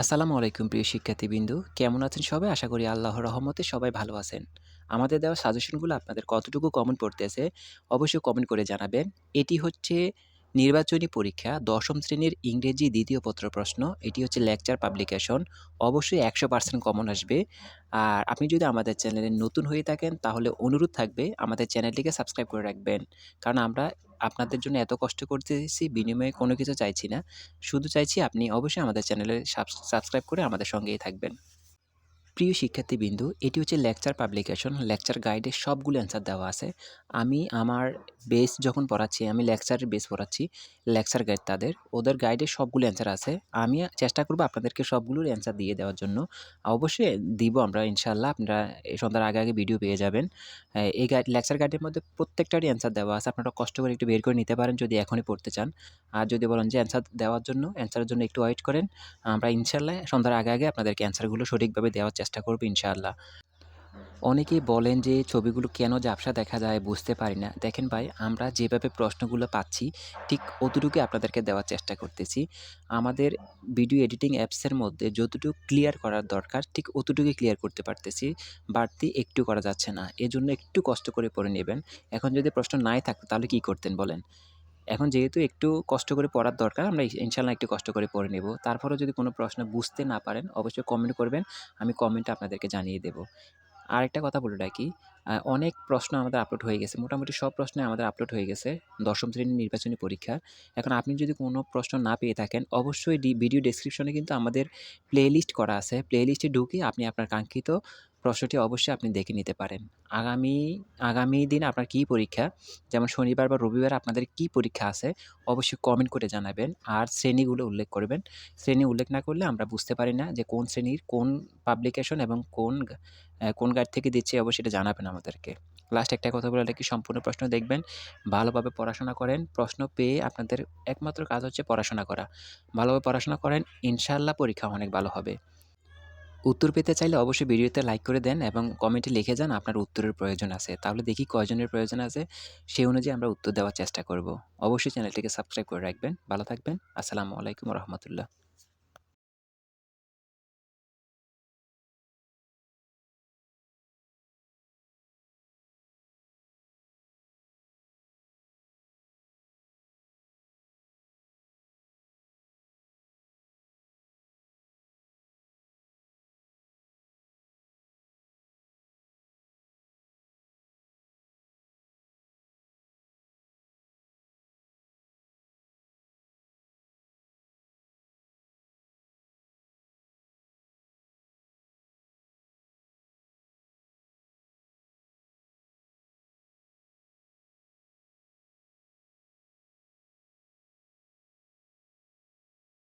আসসালামু আলাইকুম প্রিয় শিক্ষার্থীবৃন্দু। কেমন আছেন সবাই? আশা করি আল্লাহর রহমতে সবাই ভালো আছেন। আমাদের দেওয়া সাজেশনগুলো আপনাদের কতটুকু কমন পড়তেছে অবশ্যই কমেন্ট করে জানাবেন। এটি হচ্ছে নির্বাচনী পরীক্ষা, দশম শ্রেণির ইংরেজি দ্বিতীয় পত্র প্রশ্ন। এটি হচ্ছে লেকচার পাবলিকেশন অবশ্যই একশো পার্সেন্ট কমন আসবে। আর আপনি যদি আমাদের চ্যানেলে নতুন হয়ে থাকেন, তাহলে অনুরোধ থাকবে আমাদের চ্যানেলটিকে সাবস্ক্রাইব করে রাখবেন। কারণ আমরা আপনাদের জন্য এত কষ্ট করতেছি, বিনিময়ে কোনো কিছু চাইছি না। শুধু চাইছি আপনি অবশ্যই আমাদের চ্যানেলে সাবস্ক্রাইব করে আমাদের সঙ্গেই থাকবেন। প্রিয় শিক্ষার্থীবৃন্দু, এটি হচ্ছে লেকচার পাবলিকেশন। লেকচার গাইডে সবগুলো অ্যান্সার দেওয়া আছে। আমি আমার বেস যখন পড়াচ্ছি, আমি লেকচারের বেস পড়াচ্ছি লেকচার গাইড তাদের। ওদের গাইডে সবগুলো অ্যান্সার আছে। আমি চেষ্টা করব আপনাদেরকে সবগুলোর অ্যান্সার দিয়ে দেওয়ার জন্য। অবশ্যই দিব আমরা ইনশাল্লাহ আপনারা এই সন্ধ্যার আগে আগে ভিডিও পেয়ে যাবেন। এই গাইড লেকচার গাইডের মধ্যে প্রত্যেকটারই অ্যান্সার দেওয়া আছে। আপনারা কষ্ট করে একটু বের করে নিতে পারেন যদি এখনই পড়তে চান। আর যদি বলেন যে অ্যান্সার দেওয়ার জন্য অ্যান্সারের জন্য একটু ওয়েট করেন। আমরা ইনশাল্লাহ সন্ধ্যার আগে আগে আপনাদেরকে অ্যান্সারগুলো সঠিকভাবে দেওয়ার চেষ্টা করব, ইনশাআল্লাহ। অনেকেই বলেন যে ছবিগুলো কেন ঝাপসা দেখা যায় বুঝতে পারি না। দেখেন ভাই, আমরা যেভাবে প্রশ্নগুলো পাচ্ছি, ঠিক অতটুকু আপনাদেরকে দেওয়ার চেষ্টা করতেছি। আমাদের ভিডিও এডিটিং অ্যাপসের মধ্যে যতটুকু ক্লিয়ার করার দরকার, ঠিক অতটুকুই ক্লিয়ার করতে পারতেছি। বাড়তি একটু করা যাচ্ছে না, এজন্য একটু কষ্ট করে পড়ে নেবেন। এখন যদি প্রশ্ন নাই থাকতো তাহলে কি করতেন বলেন? এখন যেহেতু একটু কষ্ট করে পড়ার দরকার, আমরা ইনশাল্লাহ একটু কষ্ট করে পড়ে নেব। তারপরেও যদি কোনো প্রশ্ন বুঝতে না পারেন, অবশ্যই কমেন্ট করবেন, আমি কমেন্টে আপনাদেরকে জানিয়ে দেব। আরেকটা কথা বলে রাখি অনেক প্রশ্ন আমাদের আপলোড হয়ে গেছে। মোটামুটি সব প্রশ্নে আমাদের আপলোড হয়ে গেছে, দশম শ্রেণির নির্বাচনী পরীক্ষা। এখন আপনি যদি কোনো প্রশ্ন না পেয়ে থাকেন, অবশ্যই ভিডিও ডেসক্রিপশনে কিন্তু আমাদের প্লেলিস্ট করা আছে। প্লেলিস্টে ঢুকে আপনি আপনার কাঙ্ক্ষিত প্রশ্নটি অবশ্যই আপনি দেখে নিতে পারেন। আগামী আগামী দিন আপনার কী পরীক্ষা? যেমন শনিবার বা রবিবার আপনাদের কি পরীক্ষা আছে? অবশ্যই কমেন্ট করে জানাবেন। আর শ্রেণীগুলো উল্লেখ করবেন। শ্রেণি উল্লেখ না করলে আমরা বুঝতে পারি না যে কোন শ্রেণির কোন পাবলিকেশন এবং কোন কোন গাইড থেকে দিচ্ছে, অবশ্যই এটা জানাবেন আমাদেরকে। লাস্ট একটা কথা বলে কি সম্পূর্ণ প্রশ্ন দেখবেন, ভালোভাবে পড়াশোনা করেন, প্রশ্ন পেয়ে আপনাদের একমাত্র কাজ হচ্ছে পড়াশোনা করা। ভালোভাবে পড়াশোনা করেন ইনশাল্লাহ পরীক্ষা অনেক ভালো হবে। উত্তর পেতে চাইলে অবশ্যই ভিডিওতে লাইক করে দেন এবং কমেন্টে লিখে যান আপনার উত্তরের প্রয়োজন আছে। তাহলে দেখি কয়জনের প্রয়োজন আছে, সেই অনুযায়ী আমরা উত্তর দেওয়ার চেষ্টা করব। অবশ্যই চ্যানেলটিকে সাবস্ক্রাইব করে রাখবেন। ভালো থাকবেন। আসসালামু আলাইকুম রহমতুল্লাহ।